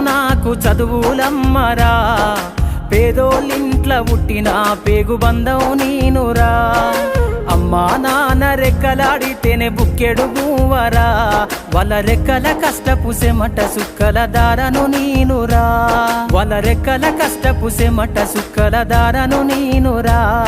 నాకు చదువులమ్మరా. పేదోళ్ళింట్ల పుట్టిన పేగు బంధం నేనురా. అమ్మా నాన్న రెక్కలాడితేనే బుక్కెడు బూవరా. వాళ్ళ రెక్కల కష్టపు సెమట సుక్కల దారను నేనురా. వాళ్ళ రెక్కల కష్టపు సెమట సుక్కల దారను నేనురా.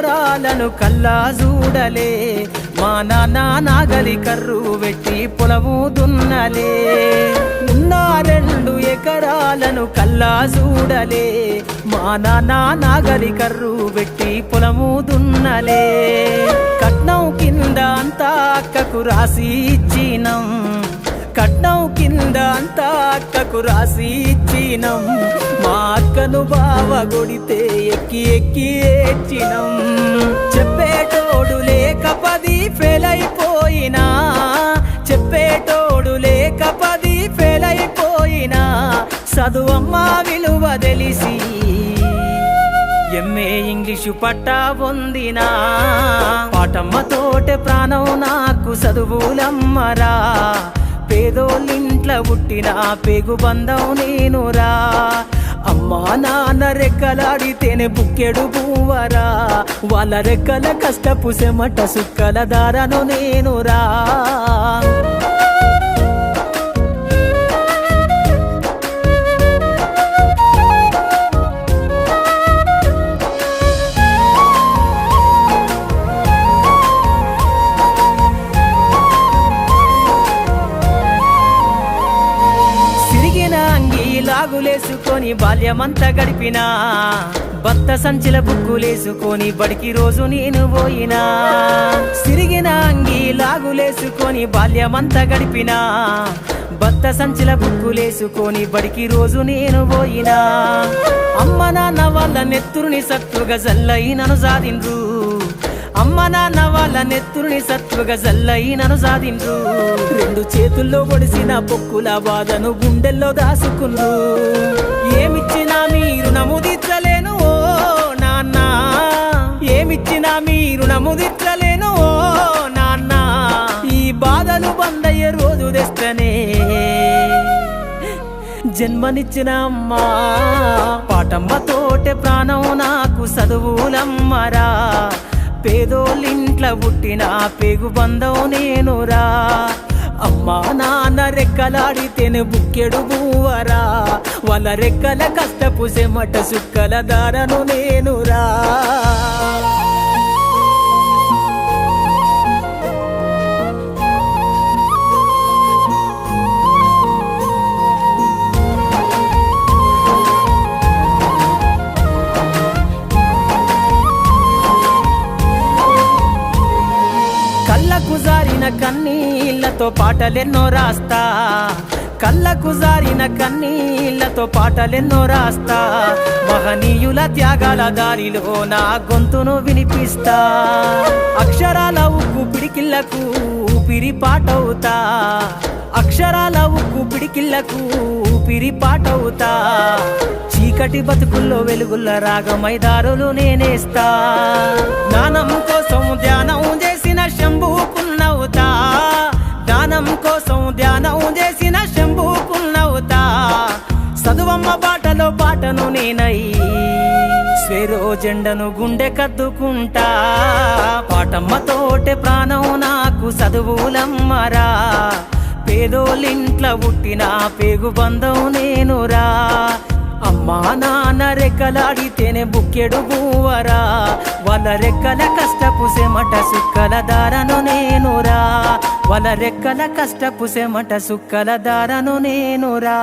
తరాలను కల్లా చూడలే మా నాన్న నాగలి కర్రు పెట్టి పొలము దున్నలే. ఉన్న రెండు ఎకరాలను కల్లా చూడలే మా నాన్న నాగలి కర్రు పెట్టి పొలము దున్నలే. కట్నం కింద అంతా అక్కకు రాసి ఇచ్చినం. కట్నం కింద అంతా అక్కకు రాసి ఇచ్చినం. మా అక్కను బావ కొడితే ఎక్కి ఎక్కి ఏడ్చినం. చెప్పేటోడు లేక పది ఫెయిల్ అయిపోయినా చెప్పేటోడు లేక పది ఫెయిల్ అయిపోయినా చదువమ్మ విలువ తెలిసి ఎంఏ ఇంగ్లీషు పట్టా పొందినా. పాటమ్మ తోటే ప్రాణం నాకు చదువులమ్మరా పుట్టిన పేగు బంధం నేనురా. అమ్మా నాన్న రెక్కలాడితేనే బుక్కెడు బూవరా వాళ్ళ రెక్కల కష్టపు సెమట సుక్కల దారను నేనురా. అంగి బాల్యమంతా గడిపినా. భర్త సంచిల బుక్కులేసుకొని బడికి రోజు నేను పోయినా. సిరిగిన అంగి లాగులేసుకొని బాల్యమంతా గడిపినా. భర్త సంచిల బుక్కులేసుకొని బడికి రోజు నేను పోయినా. అమ్మ నాన్న వాళ్ళ నెత్తురుని సత్తుగా నన్ను సాధిండ్రు. అమ్మ నాన్న వాళ్ళ నెత్తురుని సత్వగా జల్లయినను సాధిండ్రు. రెండు చేతుల్లో ఒడిసిన పొక్కుల బాధను గుండెల్లో దాసుకుండ్రు. ఏమిచ్చినా మీరు నముదిచ్చలేను ఓ నాన్న. ఏమిచ్చినా మీరు నముదిచ్చలేను ఓ నాన్న. ఈ బాధలు బందయ్యే రోజు తెస్తనే. జన్మనిచ్చిన అమ్మా పాటమ్మ తోటే ప్రాణం నాకు చదువులమ్మరా పేదోళ్ళింట్ల పుట్టిన పేగు బంధం నేనురా. అమ్మా నాన్న రెక్కలాడితేనే బుక్కెడు బూవరా వాళ్ళ రెక్కల కష్టపు సెమట సుక్కల దారను నేను కళ్ళకు జారిన కన్నీళ్ళతో పాటలెన్నో రాస్తా. కళ్ళకు జారిన కన్నీళ్ళతో పాటలెన్నో రాస్తా. మహనీయుల త్యాగాల దారిలో నా గొంతును వినిపిస్తా. అక్షరాల ఉక్కు పిడికిళ్ళకు ఊపిరి పాటవుతా. అక్షరాల ఉక్కు పిడికిళ్ళకు ఊపిరి పాటవుతా. చీకటి బతుకుల్లో వెలుగుల్ల రాగమైదారులు నేనేస్తా. జ్ఞానం కోసం ధ్యానం నేనై స్వేరో జెండను గుండె కద్దుకుంటా. పాటమ్మ తోటే ప్రాణం నాకు చదువులమ్మరా పేదోళ్ళింట్ల పుట్టిన పేగు బంధం నేనురా. అమ్మా నాన్న రెక్కలాడితేనే బుక్కెడు బూవరా వాళ్ళ రెక్కల కష్టపు సెమట సుక్కల దారను నేనురా. వాళ్ళ రెక్కల కష్టపు సెమట సుక్కల దారను నేనురా.